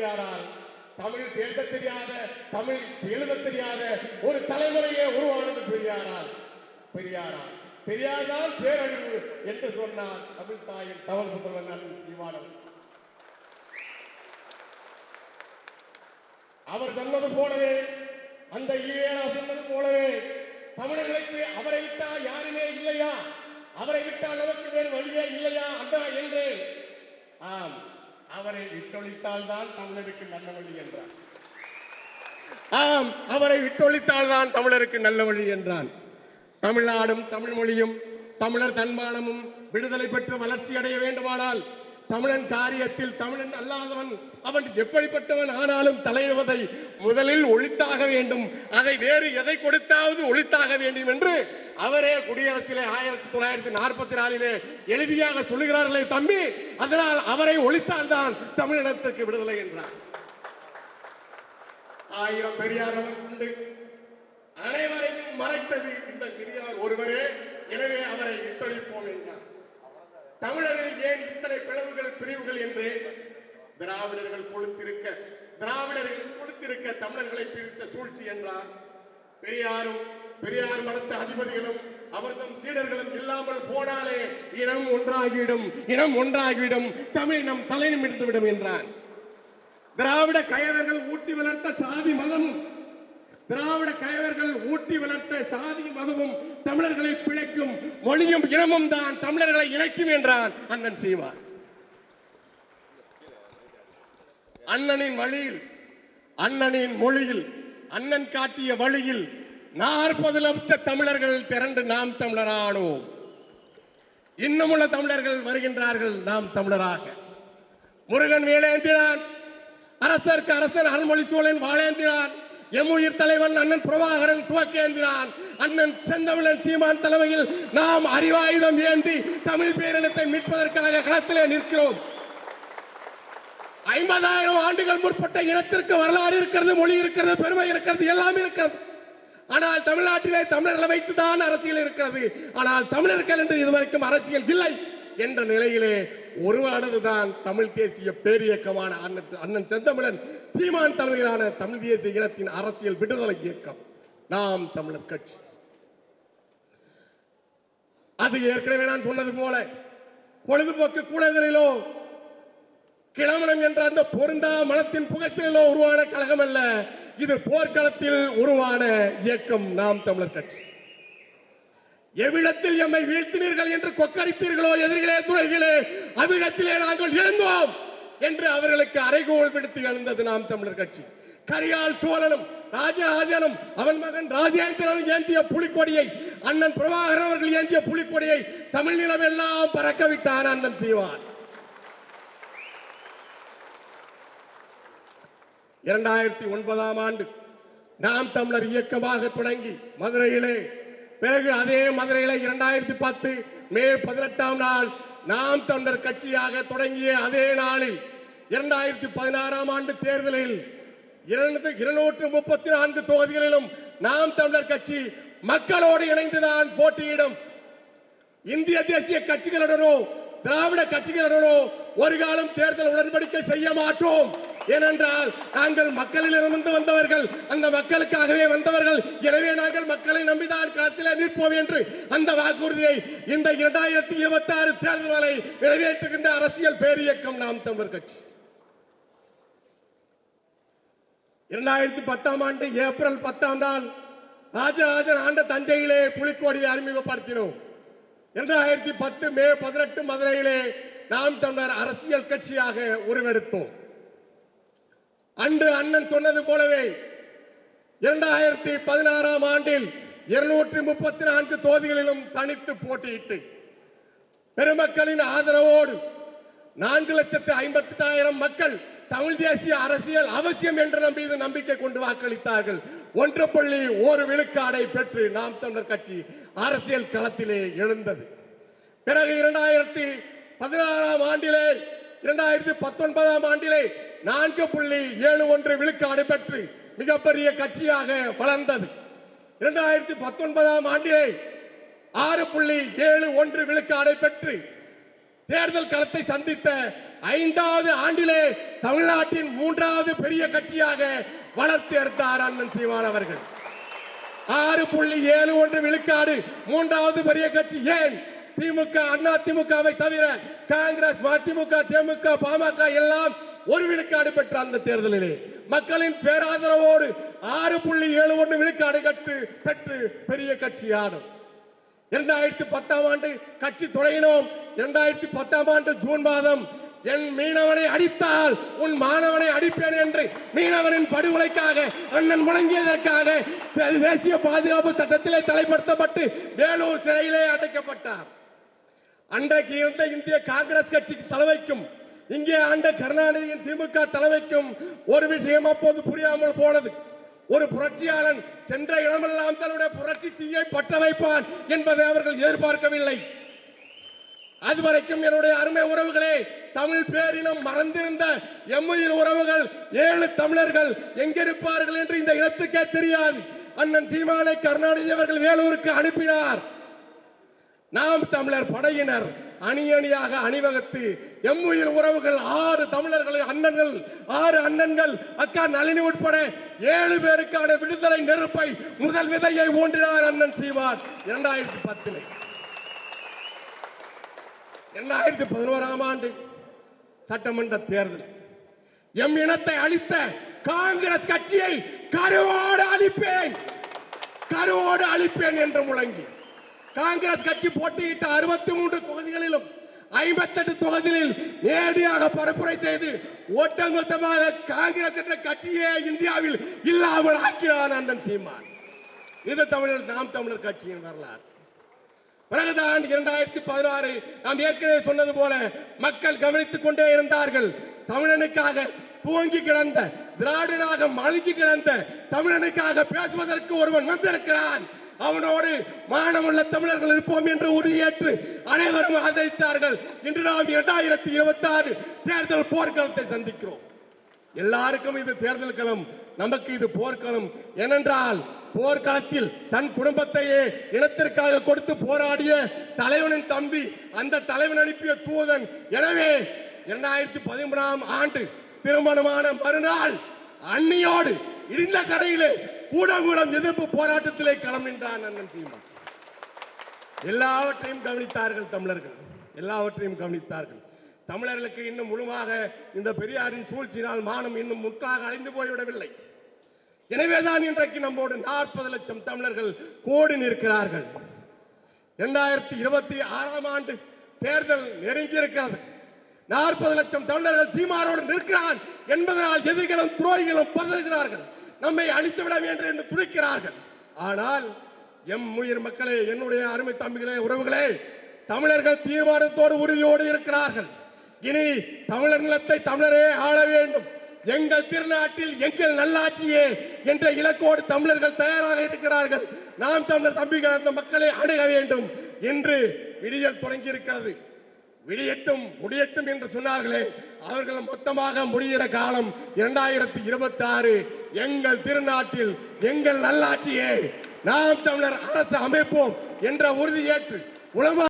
பெரியாரால் தமிழ் பேச தெரியாத தமிழ் எழுத தெரியாத ஒரு தலைவரையே உருவானது பெரியாரால். பெரியாரால். பெரியார்தான் பேரழிவு என்று சொன்னார் தமிழ் தாயின் தமிழ் புதல்வன் அண்ணன் சீமானம் அவர் சொன்னது போலவே அந்த ஈவேரா சொன்னது போலவே தமிழர்களுக்கு அவரை விட்டால் யாருமே இல்லையா? அவரை விட்டால் நமக்கு வேறு வழியே இல்லையா? அண்ணா என்று ஆம். அவரை விட்டொழித்தால்தான் தமிழருக்கு நல்ல வழி என்றான். ஆம் அவரை விட்டொழித்தால்தான் தமிழருக்கு நல்ல வழி என்றான். தமிழ்நாடும் தமிழ் மொழியும் தமிழர் தன்மானமும் விடுதலை பெற்று வளர்ச்சி அடைய வேண்டுமானால் தமிழன் காரியத்தில் தமிழன் அல்லாதவன் அவன் எப்படிப்பட்டவன் ஆனாலும் தலையிடுவதை முதலில் ஒழித்தாக வேண்டும். அதை வேறு எதை கொடுத்தாவது ஒழித்தாக வேண்டும் என்று அவரே குடியரசிலே ஆயிரத்தி தொள்ளாயிரத்தி நாற்பத்தி நாலிலே எழுதியாக சொல்லுகிறார்களே தம்பி. அதனால் அவரை ஒழித்தால்தான் தமிழினத்திற்கு விடுதலை என்றார். ஆயிரம் பெரியார் உண்டு. அனைவரையும் மறைத்தது இந்த சிறியார் ஒருவரே. எனவே அவரை விட்டொழிப்போம் என்றார். தமிழர்கள் ஏன் இத்தனை பிளவுகள் பிரிவுகள் என்று திராவிடர்கள் கொடுத்திருக்க திராவிடர்கள் கொடுத்திருக்க தமிழர்களை பிரித்த சூழ்ச்சி என்றார் பெரியாரும் பெரியார் மடத்த அதிபதிகளும் அவர்தம் சீடர்களும் இல்லாமல் போனாலே இனம் ஒன்றாகிவிடும் இனம் ஒன்றாகிவிடும் தமிழினம் தலை நிமிர்ந்துவிடும் என்றார் திராவிட கயவர்கள் ஊட்டி வளர்த்த சாதி மதம் திராவிட கயவர்கள் ஊட்டி வளர்த்த சாதி மதமும் தமிழர்களை பிழைக்கும் மொழியும் இனமும் தான் தமிழர்களை இணைக்கும் என்றான் அண்ணன் சீமான். அண்ணனின் வழியில் அண்ணனின் மொழியில் அண்ணன் காட்டிய வழியில் நாற்பது லட்ச தமிழர்கள் திரண்டு நாம் தமிழரானோம். இன்னமுள்ள தமிழர்கள் வருகின்றார்கள் நாம் தமிழராக. முருகன் வேலேந்தினான் அரசருக்கு அரசன் அருள்மொழி சோழன் வாழேந்தினான் எம்முயிர் தலைவன் அண்ணன் பிரபாகரன் துவக்கேந்திரான். அண்ணன் செந்தமிழன் சீமான் தலைமையில் நாம் அறிவாயுதம் ஏந்தி தமிழ் பேரினத்தை மீட்பதற்காக களத்திலே நிற்கிறோம். ஐம்பதாயிரம் ஆண்டுகள் முற்பட்ட இனத்திற்கு வரலாறு இருக்கிறது மொழி இருக்கிறது பெருமை இருக்கிறது எல்லாம் இருக்கிறது. ஆனால் தமிழ்நாட்டிலே தமிழர்களை வைத்துதான் அரசியல் இருக்கிறது. ஆனால் தமிழர்கள் என்று இதுவரைக்கும் அரசியல் இல்லை என்ற நிலையிலே உருவானதுதான் தமிழ் தேசிய பேரியக்கமான அண்ணன் செந்தமிழன் சீமான் தலைமையிலான தமிழ் தேசிய இனத்தின் அரசியல் விடுதலை இயக்கம். நாம் தமிழர் கட்சி. அது ஏற்கனவே நான் சொன்னது போல பொழுதுபோக்கு கூடங்களிலோ கிளமணம் என்ற அந்த பொருந்தா மனத்தின் புகழ்ச்சியிலோ உருவான கழகம் அல்ல இது போர்க்களத்தில் உருவான இயக்கம். நாம் தமிழர் கட்சி. எவ்விடத்தில் எம்மை வீழ்த்தினீர்கள் என்று கொக்கரித்தீர்களோ எதிரிகளே துறைகளே அவ்விடத்திலே நாங்கள் எழுந்தோம் என்று அவர்களுக்கு அறைகோல் விடுத்து எழுந்தது நாம் தமிழர் கட்சி. கரியால் சோழனும் ராஜராஜனும் அவன் மகன் ராஜேந்திரனும் ஏந்திய புலிக்கொடியை அண்ணன் பிரபாகரன் அவர்கள் ஏந்திய புலிக்கொடியை தமிழ் நிலமெல்லாம் பறக்க விட்டான் அண்ணன் சீவான். இரண்டாயிரத்தி ஒன்பதாம் ஆண்டு நாம் தமிழர் இயக்கமாக தொடங்கி மதுரையிலே பிறகு அதே மதுரையில் இரண்டாயிரத்தி பத்து மே பதினெட்டாம் நாள் நாம் தமிழர் கட்சியாக தொடங்கிய அதே நாளில் இரண்டாயிரத்தி பதினாறாம் ஆண்டு தேர்தலில் இரண்டு இருநூற்று முப்பத்தி நான்கு தொகுதிகளிலும் நாம் தமிழர் கட்சி மக்களோடு இணைந்துதான் போட்டியிடும். இந்திய தேசிய கட்சிகளுடனோ திராவிட கட்சிகளுடனோ ஒரு காலம் தேர்தல் உடன்படிக்கை செய்ய மாட்டோம். ஏனென்றால் நாங்கள் மக்களில் இருந்து வந்தவர்கள் அந்த மக்களுக்காகவே வந்தவர்கள். எனவே நாங்கள் மக்களை நம்பிதான் களத்தில் நிற்போம் என்று அந்த வாக்குறுதியை இந்த இரண்டாயிரத்தி இருபத்தி ஆறு தேர்தல் வரை நிறைவேற்றுகின்ற அரசியல் பேரியக்கம் நாம் தமிழர் கட்சி. இரண்டாயிரத்தி பத்தாம் ஆண்டு ஏப்ரல் பத்தாம் நாள் ராஜராஜன் ஆண்ட தஞ்சையிலே புலிக்கோடியை அறிமுகப்படுத்தினோம். இரண்டாயிரத்தி பத்து மே பதினெட்டு மதுரையிலே நாம் தமிழர் அரசியல் கட்சியாக உருவெடுத்தோம். அன்று அண்ணன் சொன்னது போலவே இரண்டாயிரத்தி பதினாறாம் ஆண்டில் இருநூற்றி முப்பத்தி நான்கு தொகுதிகளிலும் தனித்து போட்டியிட்டு பெருமக்களின் ஆதரவோடு நான்கு லட்சத்து ஐம்பத்தி எட்டாயிரம் மக்கள் தமிழ் தேசிய அரசியல் அவசியம் என்று நம்பி நம்பிக்கை கொண்டு வாக்களித்தார்கள். ஒன்று புள்ளி ஒரு விழுக்காடை பெற்று நாம் தமிழர் கட்சி அரசியல் களத்திலே எழுந்தது. பிறகு இரண்டாயிரத்தி பதினாறாம் ஆண்டிலே இரண்டாயிரத்தி பத்தொன்பதாம் ஆண்டிலே நான்கு புள்ளி ஏழு ஒன்று விழுக்காடு பெற்று மிகப்பெரிய கட்சியாக வளர்ந்தது. இரண்டாயிரத்தி பத்தொன்பதாம் ஆண்டிலே ஆறு புள்ளி ஏழு ஒன்று விழுக்காடை பெற்று தேர்தல் களத்தை சந்தித்த ஐந்தாவது ஆண்டிலே தமிழ்நாட்டின் மூன்றாவது பெரிய கட்சியாக வளர்த்து எடுத்தார் அண்ணன் சீமான் அவர்கள். ஆறு புள்ளி ஏழு ஒன்று விழுக்காடு மூன்றாவது பெரிய கட்சி. ஏன்? திமுக அண்ணா திமுகவை தவிர காங்கிரஸ் மதிமுக திமுக பாமக எல்லாம் ஒரு விழுக்காடு பெற்ற அந்த தேர்தலிலே மக்களின் பேராதரவோடு ஆறு புள்ளி ஏழு ஒன்று விழுக்காடு கட்டு பெற்று பெரிய கட்சியானோம் இரண்டாயிரத்தி பத்தாம் ஆண்டு கட்சி தொடங்கினோம். இரண்டாயிரத்தி பத்தாம் ஆண்டு ஜூன் மாதம் என் மீனவனை அடித்தால் உன் மாணவனை அடிப்பேன் என்று மீனவனின் படுகொலைக்காக அண்ணன் முழங்கியதற்காக தேசிய பாதுகாப்பு சட்டத்திலே தலைப்படுத்தப்பட்டு வேலூர் சிறையிலே அடைக்கப்பட்டார். அன்றைக்கு இருந்த இந்திய காங்கிரஸ் கட்சிக்கு தலைவைக்கும் இங்கே ஆண்ட கருணாநிதியின் திமுக தலைமைக்கும் ஒரு விஷயம் அப்போது புரியாமல் போனது. ஒரு புரட்சியாளன் சென்ற இடமெல்லாம் தன்னுடைய புரட்சி தீயை பற்ற வைப்பான் என்பதை அவர்கள் எதிர்பார்க்கவில்லை. அதுவரைக்கும் என்னுடைய அருமை உறவுகளே தமிழ் பேரினம் மறந்திருந்த எம்முயிர் உறவுகள் ஏழு தமிழர்கள் எங்கிருப்பார்கள் என்று இந்த இடத்துக்கே தெரியாது. அண்ணன் சீமானை கருணாநிதி அவர்கள் வேலூருக்கு அனுப்பினார். நாம் தமிழர் படையினர். அணி அணியாக அணிவகுத்து உயிர் உறவுகள் ஆறு தமிழர்களின் அண்ணன்கள் ஆறு அண்ணன்கள் அக்கா நளினி உட்பட ஏழு பேருக்கான விடுதலை நெருப்பை முதல் விதையை ஊன்றினார் அண்ணன் சீமான். இரண்டாயிரத்தி பத்தில். இரண்டாயிரத்தி பதினோராம் ஆண்டு சட்டமன்ற தேர்தல். எம் இனத்தை அழித்த காங்கிரஸ் கட்சியை கருவோடு அழிப்பேன். கருவோடு அழிப்பேன் என்று முழங்கி. காங்கிரஸ் கட்சி போட்டியிட்ட அறுபத்தி மூன்று தொகுதிகளிலும் ஐம்பத்தெட்டு தொகுதிகளில் நேரடியாக பரப்புரை செய்து ஒட்டமொத்தமாக காங்கிரஸ் என்ற கட்சியே இந்தியாவில் இல்லாமல் ஆக்கினான் அண்ணன் சீமான். இது தமிழர் நாம் தமிழர் கட்சியின் வரலாறு. பிறகுதான் இரண்டாயிரத்தி பதினாறு நாம் ஏற்கனவே சொன்னது போல மக்கள் கவனித்துக் கொண்டே இருந்தார்கள். தமிழனுக்காக தூங்கி கிடந்த திராவிடனாக மழுங்கி கிடந்த தமிழனுக்காக பேசுவதற்கு ஒருவன் வந்திருக்கிறான். அவனோடு மானமுள்ள தமிழர்கள் இருப்போம் என்று உறுதியேற்று அனைவரும் ஆதரித்தார்கள். இன்று நாம் இரண்டாயிரத்தி இருபத்தி ஆறு தேர்தல் போர்க்களத்தை சந்திக்கிறோம். எல்லாருக்கும் இது தேர்தல் களம் நமக்கு இது போர்க்களம். ஏனென்றால் போர்க்களத்தில் தன் குடும்பத்தையே இனத்திற்காக கொடுத்து போராடிய தலைவனின் தம்பி அந்த தலைவன் அனுப்பிய தூதன். எனவே இரண்டாயிரத்தி பதிமூணாம் ஆண்டு திருமணமான மறுநாள் அன்னியோடு இடிந்த கடையிலே கூடங்குளம் எதிர்ப்பு போராட்டத்திலே களம் நின்றான் அண்ணன் சீமான் எல்லாவற்றையும் கவனித்தார்கள் தமிழர்கள். எல்லாவற்றையும் கவனித்தார்கள். தமிழர்களுக்கு இன்னும் முழுமாக இந்த பெரியாரின் சூழ்ச்சியினால் மானம் இன்னும் முற்றாக அழிந்து போய்விடவில்லை. எனவேதான் இன்றைக்கு நம்மோடு நாற்பது லட்சம் தமிழர்கள் கோடி நிற்கிறார்கள். இரண்டாயிரத்தி இருபத்தி ஆறாம் ஆண்டு தேர்தல் நெருங்கி இருக்கிறது நாற்பது லட்சம் தமிழர்கள் சீமாரோடு நிற்கிறான் என்பதனால் எதிரிகளும் துரோகிகளும் பதறுகிறார்கள். நம்மை அழித்து விட வேண்டும் என்று துடிக்கிறார்கள். ஆனால் எம் உயிர் மக்களே என்னுடைய அருமை தம்பிகளே உறவுகளே தமிழர்கள் தீர்மானத்தோடு உறுதியோடு இருக்கிறார்கள். இனி தமிழர் நிலத்தை தமிழரே ஆள வேண்டும். எங்கள் திருநாட்டில் எங்கள் நல்லாட்சியே என்ற இலக்கோடு தமிழர்கள் தயாராக இருக்கிறார்கள். நாம் தமிழர் தம்பிகள் அந்த மக்களை அணுக வேண்டும். என்று விடியல் தொடங்கி இருக்கிறது விடியட்டும் முடியட்டும் என்று சொன்னார்களே. அவர்கள் மொத்தமாக முடிகிற காலம் இரண்டாயிரத்தி இருபத்தி ஆறு எங்கள் திருநாட்டில் எங்கள் நல்லாட்சியே நாம் தமிழர் அரசு அமைப்போம் என்ற உறுதியேற்று உலமா